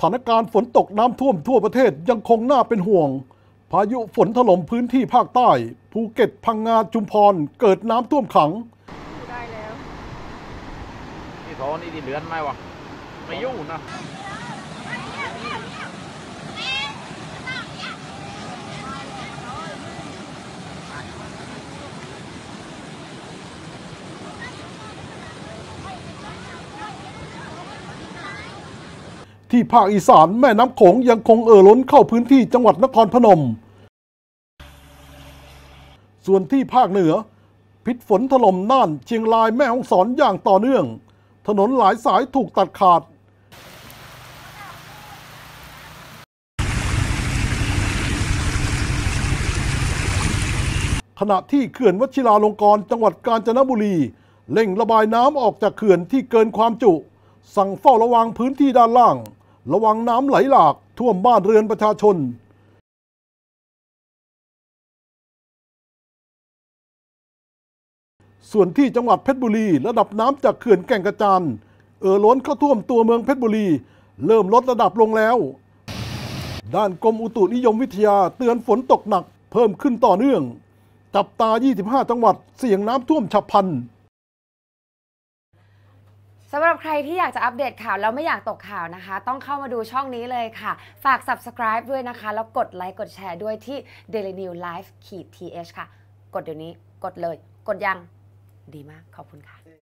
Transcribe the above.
ถานการณ์ฝนตกน้ำท่วมทั่วประเทศยังคงน่าเป็นห่วง พายุฝนถล่มพื้นที่ภาคใต้ ภูเก็ต พังงา จุมพร เกิดน้ำท่วมขัง ได้แล้วนี่โทนี่ที่เลือนไหมวะ ไม่ยุ่งนะ ที่ภาคอีสานแม่น้ำโขงยังคงเอ่อล้นเข้าพื้นที่จังหวัดนครพนม ส่วนที่ภาคเหนือ พิษฝนถล่มน่านเชียงรายแม่ฮ่องสอนอย่างต่อเนื่อง ถนนหลายสายถูกตัดขาดขณะที่เขื่อนวชิราลงกรณ์จังหวัดกาญจนบุรีเร่งระบายน้ำออกจากเขื่อนที่เกินความจุ สั่งเฝ้าระวังพื้นที่ด้านล่าง ระวังน้ำไหลหลากท่วมบ้านเรือนประชาชนส่วนที่จังหวัดเพชรบุรี ระดับน้ำจากเขื่อนแก่งกระจานเอ่อล้นเข้าท่วมตัวเมืองเพชรบุรี เริ่มลดระดับลงแล้ว ด้านกรมอุตุนิยมวิทยาเตือนฝนตกหนักเพิ่มขึ้นต่อเนื่อง จับตา 25 จังหวัดเสี่ยงน้ำท่วมฉับพลัน สำหรับใครที่อยากจะอัปเดตข่าวแล้วไม่อยากตกข่าวนะคะ ต้องเข้ามาดูช่องนี้เลยค่ะ ฝาก subscribe ด้วยนะคะ แล้วกดไลค์กดแชร์ด้วยที่ daily new life ขีด th ค่ะ กดเดี๋ยวนี้กดเลย กดยังดีมากขอบคุณค่ะ